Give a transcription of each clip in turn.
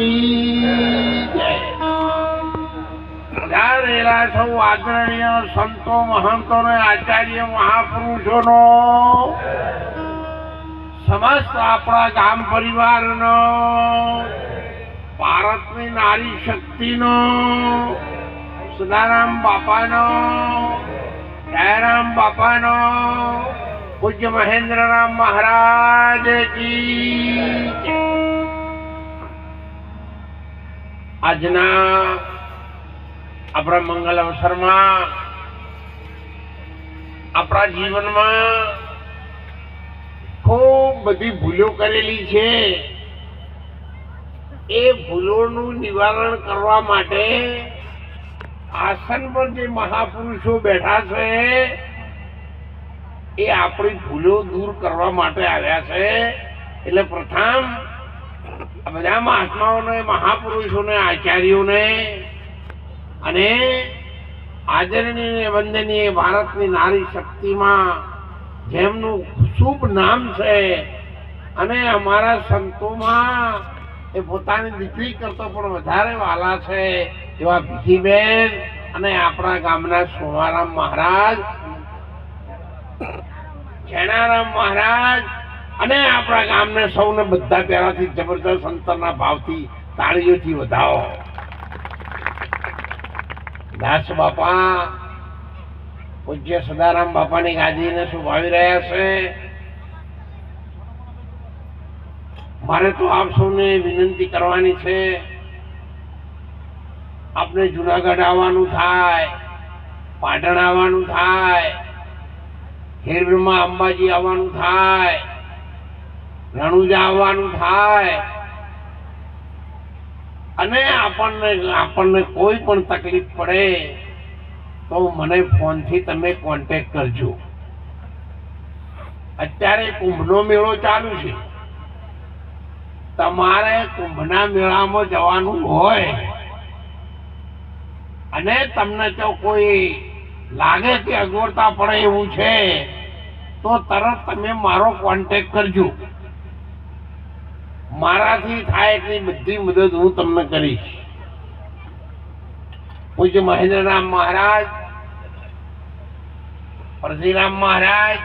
કી સૌ આદરણીય સંતો, મહંતો ને આચાર્ય મહાપુરુષોનો, સમસ્ત આપણા ગામ પરિવારનો, ભારતની નારી શક્તિનો, સદારામ બાપાનો, દયારામ બાપાનો, પૂજ્ય મહેન્દ્રરામ મહારાજ કી આજના આપણા મંગલ અવસરમાં આપણા જીવનમાં ખૂબ બધી ભૂલો કરેલી છે. એ ભૂલોનું નિવારણ કરવા માટે આસન પર જે મહાપુરુષો બેઠા છે, એ આપણી ભૂલો દૂર કરવા માટે આવ્યા છે. એટલે પ્રથમ બધા મહાત્માઓને, મહાપુરુષોને, આચાર્યોને અને આદરણીય વંદનીય ભારતની નારી શક્તિમાં જેમનું શુભ નામ છે અને અમારા સંતોમાં એ પોતાની દીકરી કરતો પણ વધારે વાલા છે એવા ભીખીબેન અને આપણા ગામના સોમારામ મહારાજ જેણારામ મહારાજ અને આપણા ગામને સૌને બધા પહેલાથી જબરદસ્ત અંતરના ભાવથી તાળીઓથી વધાવો. દાસ બાપા, પૂજ્ય સદારામ બાપાની ગાદીને શુભાવી રહ્યા છે. મારે તો આપ સૌને વિનંતી કરવાની છે. આપણે જુનાગઢ આવવાનું થાય, પાટણ આવવાનું થાય હેરબ્રહ્મા અંબાજી આવવાનું થાય. રણુજા થાય. અને આપણને આપણને કોઈ પણ તકલીફ પડે, તો મને ફોનથી તમે કોન્ટેક કરજો. અત્યારે કુંભનો મેળો ચાલુ છે. તમારે કુંભના મેળામાં જવાનું હોય, અને તમને જો કોઈ લાગે કે અગવડતા પડે એવું છે, તો તરત તમે મારો કોન્ટેક કરજો. મારાથી થાય એટલી બધી મદદ હું તમને કરીશ. પૂજ્ય મહેન્દ્રરામ મહારાજ પરજીરામ મહારાજ,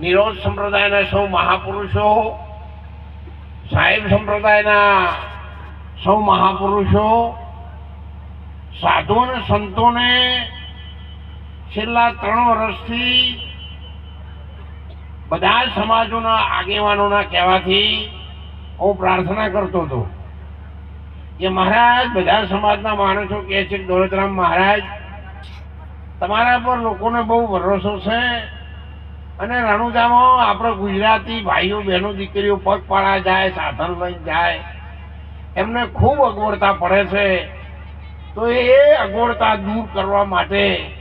નિરોધ સંપ્રદાયના સૌ મહાપુરુષો, સાહેબ સંપ્રદાયના સૌ મહાપુરુષો, સાધુ અને સંતોને છેલ્લા ત્રણ વર્ષથી બધા સમાજોના આગેવાનોના કહેવાથી હું પ્રાર્થના કરતો હતો કે મહારાજ બધા સમાજના માણસો કહે છે દોલતરામ મહારાજ, તમારા પર લોકોને બહુ ભરોસો છે અને રણુજામાં આપણે ગુજરાતી ભાઈઓ, બહેનો, દીકરીઓ પગપાળા જાય, સાધન લઈને જાય, એમને ખૂબ અગવડતા પડે છે. તો એ અગવડતા દૂર કરવા માટે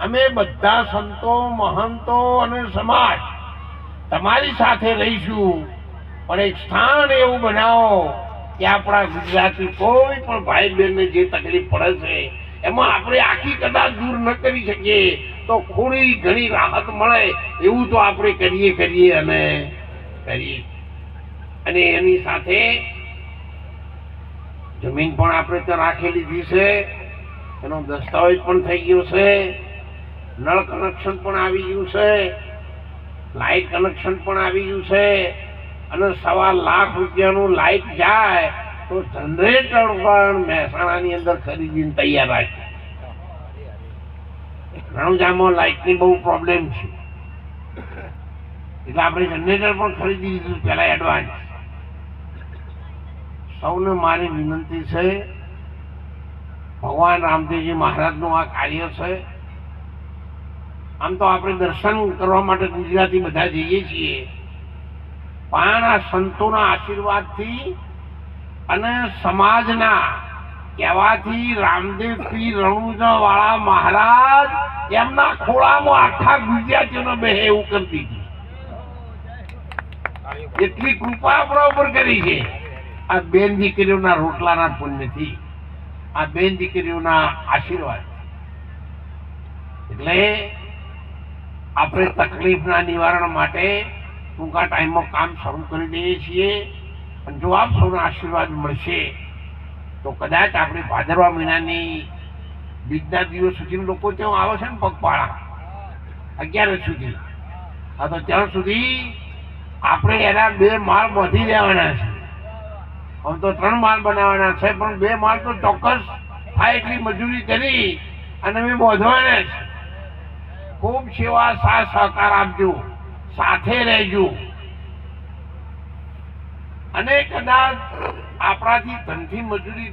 અમે બધા સંતો, મહંતો અને સમાજ તમારી સાથે રહીશું. પણ એક સ્થાન એવું બનાવો કે આપણા ગુજરાતી કોઈ પણ ભાઈ બહેનને જે તકલીફ પડે છે, એમાં આપણે આખી કદાચ દૂર ન કરી શકીએ. તો થોડી ઘણી રાહત મળે, એવું તો આપણે કરીએ કરીએ અને કરીએ. અને એની સાથે જમીન પણ આપણે તો રાખી લીધી છે. એનો દસ્તાવેજ પણ થઈ ગયો છે. નળ કનેક્શન પણ આવી ગયું છે. લાઇટ કનેક્શન પણ આવી ગયું છે અને સવા લાખ રૂપિયાનું લાઇટ જાય તો જનરેટર પણ મહેસાણાની અંદર ખરીદીને તૈયાર રાખે. રણજામાં લાઇટની બહુ પ્રોબ્લેમ છે. એટલે આપણે જનરેટર પણ ખરીદી લીધું પહેલા એડવાન્સ સૌને મારી વિનંતી છે, ભગવાન રામદેવજી મહારાજનું આ કાર્ય છે આમ તો આપણે દર્શન કરવા માટે ગુજરાતી બધા જઈએ છીએ. પણ આ સંતોના આશીર્વાદથી અને સમાજના કહેવાથી રામદેવ પીર રણુજા વાળા મહારાજ એમના ખોળામાં આખા ગુજરાતીઓને બે એવું કરી હતી. એટલી કૃપા આપણા ઉપર કરી છે. આ બેન દીકરીઓના રોટલાના પુણ્યથી, આ બેન દીકરીઓના આશીર્વાદ એટલે આપણે તકલીફના નિવારણ માટે ટૂંકા ટાઈમમાં કામ શરૂ કરી દઈએ છીએ. અને જો આપ સૌના આશીર્વાદ મળશે, તો કદાચ આપણે ભાદરવા મહિનાની બીજના દિવસ સુધી લોકો ત્યાં આવે છે ને પગપાળા. અગિયાર સુધી. હા, તો ત્યાં સુધી આપણે એના બે માળ વધી દેવાના છે. આમ તો ત્રણ માળ બનાવવાના છે, પણ બે માળ તો ચોક્કસ થાય એટલી મજૂરી કરી અને અમે બોધવાના છે. ખૂબ સેવા સાથ સહકાર આપજો સાથે રહેજો. અને કદાચ આપણાથી ધનથી મજૂરી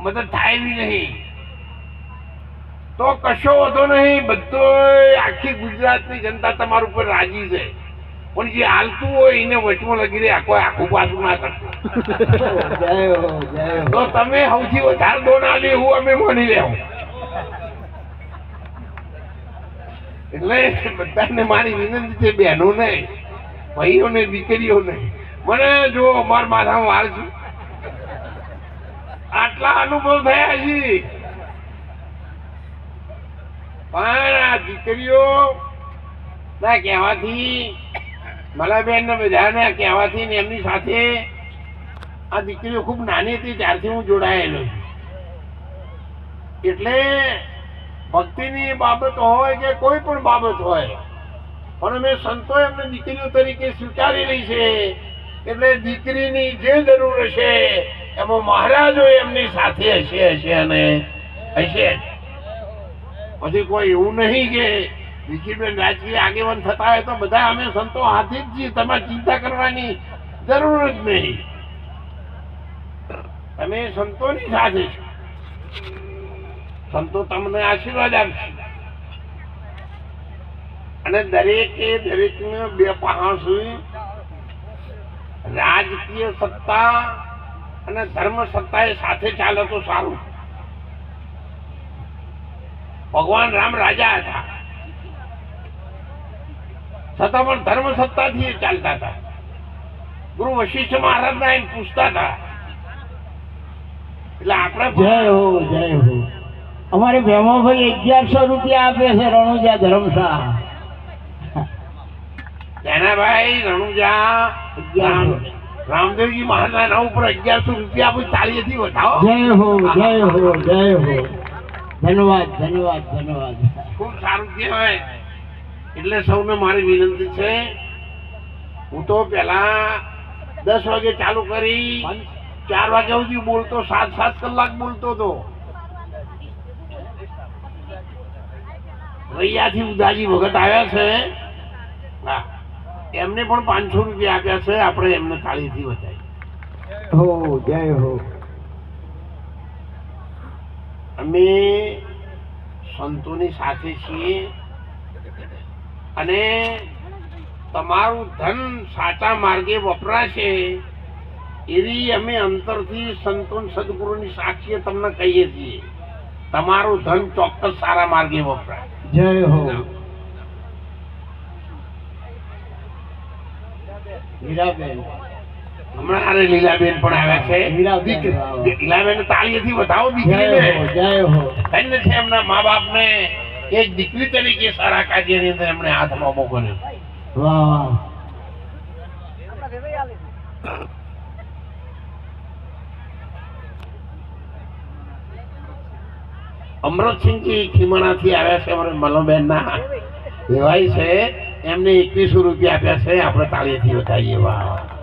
મદદ થાય નહીં. તો કશો વધો નહીં બધો આખી ગુજરાતની જનતા તમારા ઉપર રાજી છે. પણ જે હાલતું હોય એને વચમાં લગી રહે આખો આખું પાછું ના કરતો. તો તમે સૌથી વધારે દોન આલી એવું અમે માની લેવું. એટલે બધાને મારી વિનંતી છે, બહેનો નહીં, ભાઈઓ ને દીકરીઓ નહીં. મને જો અમાર માથામાં વાળ છે. આટલા અનુભવ થયા છે. પણ આ દીકરીઓ ના કહેવાથી મલાબેન ને બધાના કહેવાથી ને એમની સાથે આ દીકરીઓ ખૂબ નાની હતી, ત્યારથી હું જોડાયેલો છું. એટલે ભક્તિની બાબત હોય કે કોઈ પણ બાબત હોય, પણ અમે સંતો એમને દીકરીઓ તરીકે સ્વીકારી સ્વીકારેલી છે, એટલે દીકરીની જે જરૂર હશે, એમાં મહારાજો એમની સાથે હશે હશે અને હશે પછી કોઈ એવું નહીં કે દીકરીબેન રાજકીય આગેવાન થતા હોય તો બધા અમે સંતો હાથી જ છીએ, તમારે ચિંતા કરવાની જરૂર જ નહીં. તમે સંતોની સાથે છો. સંતો તમને આશીર્વાદ આપશે. અને દરેકે દરેકને બે પહાણ સુધી રાજકીય સત્તા અને ધર્મ સત્તા એ સાથે ચાલે તો સારું. ભગવાન રામ રાજા હતા. છતાં પણ ધર્મ સત્તાથી એ ચાલતા હતા. ગુરુ વશિષ્ઠ મહારાજના એમ પૂછતા હતા. એટલે આપણે જય હો જય હો. અમારે ભેમાભાઈ અગિયારસો રૂપિયા આપે છે રણુજા ધર્મશાળા. તેનાભાઈ રણુજા રામ- રામદેવજી મહારાજના ઉપર અગિયારસો રૂપિયા આપી હતી વધાવો. જય હો જય હો જય હો. ધન્યવાદ ધન્યવાદ ધન્યવાદ. ખૂબ સારું કહેવાય. એટલે સૌને મારી વિનંતી છે હું તો પેલા દસ વાગે ચાલુ કરી ચાર વાગ્યા સુધી બોલતો સાત સાત કલાક બોલતો હતો રૈયાથી ઉદાજી વખત આવ્યા છે. હા. એમને પણ પાંચસો રૂપિયા આપ્યા છે. આપણે એમને થાળીથી વધારી. હો જય હો. અમે સંતોની સાથે છીએ અને તમારું ધન સાચા માર્ગે વપરાશે એવી અમે અંતરથી સંતો સદગુરુની સાક્ષીએ તમને કહીએ છીએ. તમારું ધન ચોક્કસ સારા માર્ગે વપરાય. જય હો. હીરાબેન હમણાં હારે લીલાબેન પણ આવ્યા છે. દીકરી-. લીલાબેન તાળીથી વધાવો દીકરીને. જય હો. ધન્ય છે એમના મા બાપને એક દીકરી તરીકે સારા કાર્યની અંદર એમણે હાથમાં મોકલ્યો વાહ. અમરતસિંહજી ખીમણાથી આવ્યા છે અમારે મલોબેનના એવાય છે, એમને એકવીસો રૂપિયા આપ્યા છે, આપણે તાળીથી બતાવીએ વાહ.